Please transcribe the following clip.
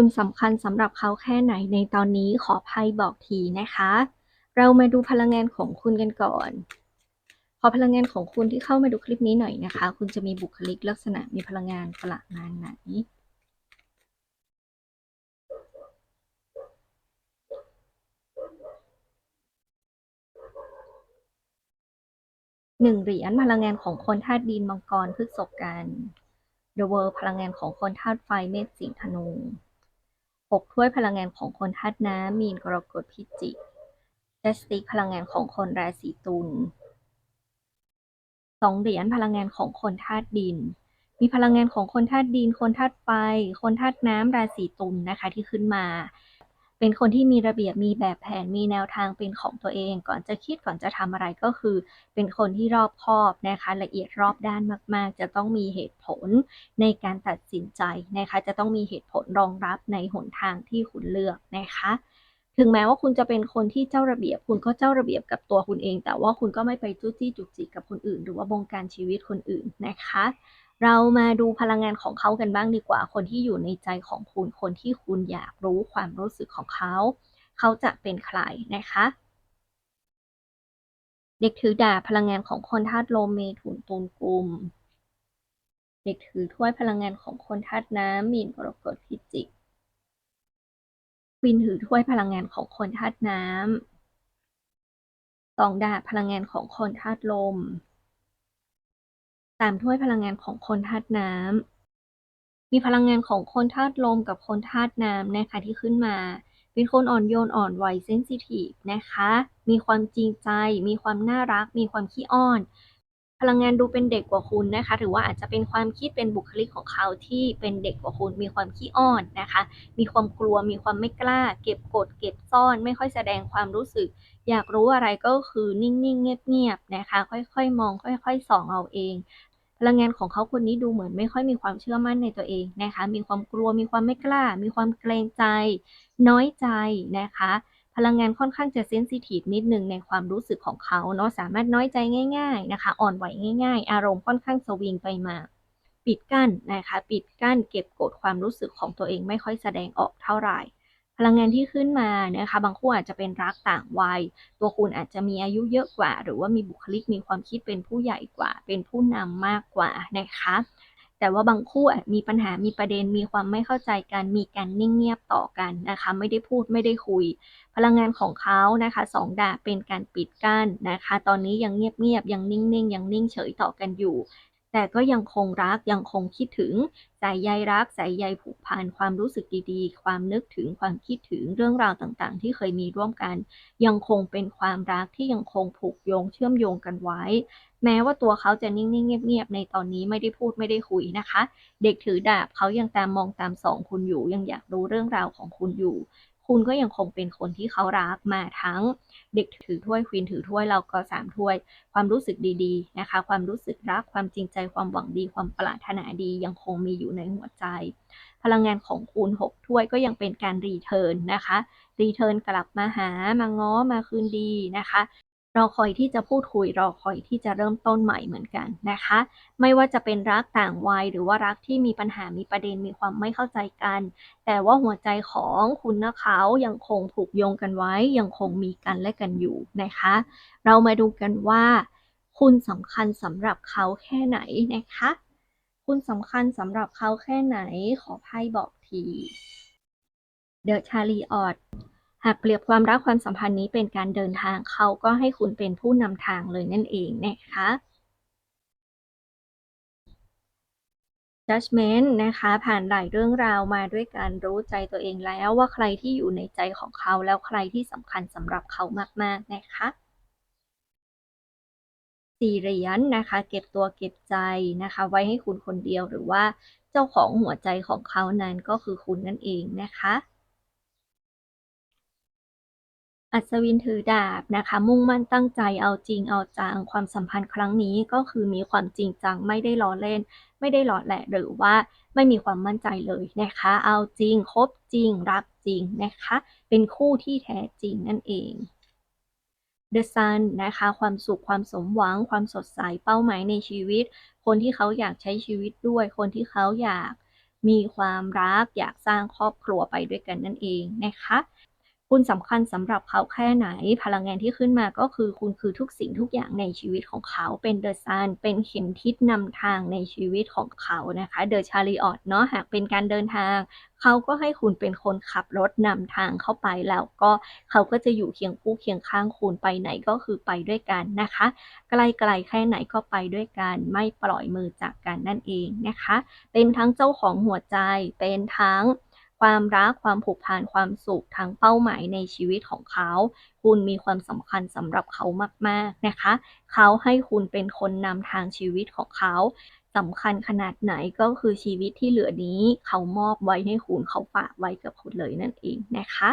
คุณสำคัญสำหรับเขาแค่ไหนในตอนนี้ขอไพ่บอกทีนะคะ เรามาดูพลังงานของคุณกันก่อน ขอพลังงานของคุณที่เข้ามาดูคลิปนี้หน่อยนะคะ คุณจะมีบุคลิกลักษณะมีพลังงานประมาณไหนหนึ่งเหรียญพลังงานของคนธาตุดินมังกรพฤษกัน The World พลังงานของคนธาตุไฟเมษสิงห์ธนู 6ถ้วยพลังงานของคนธาตุน้ำมีนกรกฎพิจิกและสติกพลังงานของคนราศีตุลสองเหรียญพลังงานของคนธาตุดิน มีพลังงานของคนธาตุดิน คนธาตุไฟ คนธาตุน้ำราศีตุลนะคะที่ขึ้นมา เป็นคนที่มีระเบียบมีแบบแผนมีแนวทางเป็นของตัวเอง ก่อนจะคิดก่อนจะทำอะไรก็คือ เป็นคนที่รอบคอบนะคะละเอียดรอบด้านมาก ๆ จะต้องมีเหตุผลในการตัดสินใจนะคะจะต้องมีเหตุผลรองรับในหนทางที่คุณเลือกนะคะถึงแม้ว่าคุณจะเป็นคนที่เจ้าระเบียบ คุณก็เจ้าระเบียบกับตัวคุณเอง แต่ว่าคุณก็ไม่ไปจู้จี้จุกจิกกับคนอื่น หรือว่าบงการชีวิตคนอื่นนะคะ เรามาดูพลังงานของเขากันบ้างดีกว่า คนที่อยู่ในใจของคุณ คนที่คุณอยากรู้ความรู้สึกของเขา เขาจะเป็นใครนะคะ เด็กถือดาบพลังงานของคนธาตุลมเมถุนตุลกุม เด็กถือถ้วยพลังงานของคนธาตุน้ำมีนกรกฎพิจิกควินถือถ้วยพลังงานของคนธาตุน้ำสองดาบพลังงานของคนธาตุลม ตามถ้วยพลังงานของคนธาตุน้ำ มีพลังงานของคนธาตุลมกับคนธาตุน้ำนะคะที่ขึ้นมา เป็นคนอ่อนโยนอ่อนไหวเซนซิทีฟนะคะ มีความจริงใจ มีความน่ารัก มีความขี้อ้อน พลังงานดูเป็นเด็กกว่าคุณนะคะถือว่าอาจจะเป็นความคิดเป็นบุคลิกของเขาที่เป็นเด็กกว่าคุณ มีความขี้อ้อนนะคะ มีความกลัว มีความไม่กล้า เก็บกด เก็บซ่อน ไม่ค่อยแสดงความรู้สึก อยากรู้อะไรก็คือนิ่ง ๆ เงียบ ๆ นะคะ ค่อย ๆ มอง ค่อย ๆ ส่องเอาเอง พลังงานของเขาคนนี้ดูเหมือนไม่ค่อยมีความเชื่อมั่นในตัวเองนะคะ มีความกลัว มีความไม่กล้า มีความเกรงใจ น้อยใจนะคะ พลังงานค่อนข้างจะเซนซิทีฟนิดนึงในความรู้สึกของเขาเนาะสามารถน้อยใจง่ายๆนะคะ อ่อนไหวง่าย ๆ อารมณ์ค่อนข้างสวิงไปมาปิดกั้นนะคะปิดกั้นเก็บกดความรู้สึกของตัวเองไม่ค่อยแสดงออกเท่าไหร่ พลังงานที่ขึ้นมานะคะบางคู่อาจจะเป็นรักต่างวัย ตัวคุณอาจจะมีอายุเยอะกว่า หรือว่ามีบุคลิกมีความคิดเป็นผู้ใหญ่กว่า เป็นผู้นำมากกว่านะคะ แต่ว่าบางคู่อาจมีปัญหามีประเด็นมีความไม่เข้าใจกัน มีการนิ่งเงียบต่อกันนะคะ ไม่ได้พูดไม่ได้คุย พลังงานของเขานะคะสองดาบเป็นการปิดกั้นนะคะ ตอนนี้ยังเงียบเงียังนิ่งๆยังนิ่งเฉยต่อกันอยู่ แต่ก็ยังคงรักยังคงคิดถึงใส่ใยรักใส่ใยผูกพันความรู้สึกดีๆ ความนึกถึงความคิดถึงเรื่องราวต่างๆ ที่เคยมีร่วมกัน ยังคงเป็นความรักที่ยังคงผูกโยงเชื่อมโยงกันไว้ แม้ว่าตัวเขาจะนิ่ง ๆ เงียบ ๆ ในตอนนี้ไม่ได้พูดไม่ได้คุยนะคะ เด็กถือดาบเขายังตามมองตามสองคุณอยู่ยังอยากรู้เรื่องราวของคุณอยู่ คุณก็ยังคงเป็นคนที่เขารักมาทั้งเด็กถือถ้วยควีนถือถ้วยเราก็สามถ้วย ความรู้สึกดีๆนะคะ ความรู้สึกรักความจริงใจความหวังดี ความปรารถนาดียังคงมีอยู่ในหัวใจ พลังงานของคุณหกถ้วยก็ยังเป็นการรีเทิร์นนะคะรีเทิร์นกลับมาหามาง้อมาคืนดีนะคะ รอคอยที่จะพูดคุยรอคอยที่จะเริ่มต้นใหม่เหมือนกันนะคะ ไม่ว่าจะเป็นรักต่างวัย หรือว่ารักที่มีปัญหามีประเด็นมีความไม่เข้าใจกัน แต่ว่าหัวใจของคุณนะเขายังคงผูกโยงกันไว้ ยังคงมีกันและกันอยู่นะคะ เรามาดูกันว่า คุณสำคัญสำหรับเขาแค่ไหนนะคะ คุณสำคัญสำหรับเขาแค่ไหนขอไพ่บอกที The Chariot หากเปรียบความรักความสัมพันธ์นี้เป็นการเดินทางเขาก็ให้คุณเป็นผู้นำทางเลยนั่นเองนะคะ judgment นะคะ ผ่านหลายเรื่องราวมาด้วยการรู้ใจตัวเองแล้วว่าใครที่อยู่ในใจของเขาแล้วใครที่สำคัญสำหรับเขามาก ๆ นะคะสี่เหรียญนะคะ เก็บตัวเก็บใจนะคะ ไว้ให้คุณคนเดียวหรือว่าเจ้าของหัวใจของเขานั้นก็คือคุณนั่นเองนะคะ อัศวินถือดาบนะคะ มุ่งมั่นตั้งใจเอาจริงเอาจังความสัมพันธ์ครั้งนี้ก็คือมีความจริงจังไม่ได้ล้อเล่น ไม่ได้หลอดแหละหรือว่าไม่มีความมั่นใจเลยนะคะ เอาจริงคบจริง รักจริงนะคะ เป็นคู่ที่แท้จริงนั่นเอง The Sun นะคะ ความสุขความสมหวัง ความสดใสเป้าหมายในชีวิต คนที่เขาอยากใช้ชีวิตด้วย คนที่เขาอยากมีความรักอยากสร้างครอบครัวไปด้วยกันนั่นเองนะคะ คุณสำคัญสำหรับเขาแค่ไหน พลังงานที่ขึ้นมาก็คือคุณคือทุกสิ่งทุกอย่างในชีวิตของเขา เป็นเดอะซัน เป็นเข็มทิศนำทางในชีวิตของเขานะคะ เดอะชาริออตเนาะ หากเป็นการเดินทาง เขาก็ให้คุณเป็นคนขับรถนำทางเข้าไปแล้วก็เขาก็จะอยู่เคียงคู่เคียงข้างคุณไปไหนก็คือไปด้วยกันนะคะ ไกลๆแค่ไหนก็ไปด้วยกัน ไม่ปล่อยมือจากกันนั่นเองนะคะ เป็นทั้งเจ้าของหัวใจ เป็นทั้ง ความรักความผูกพันความสุขทั้งเป้าหมายในชีวิตของเขา คุณมีความสำคัญสำหรับเขามากๆนะคะ เขาให้คุณเป็นคนนำทางชีวิตของเขาสำคัญขนาดไหนก็คือชีวิตที่เหลือนี้ เขามอบไว้ให้คุณเขาฝากไว้กับคุณเลยนั่นเองนะคะ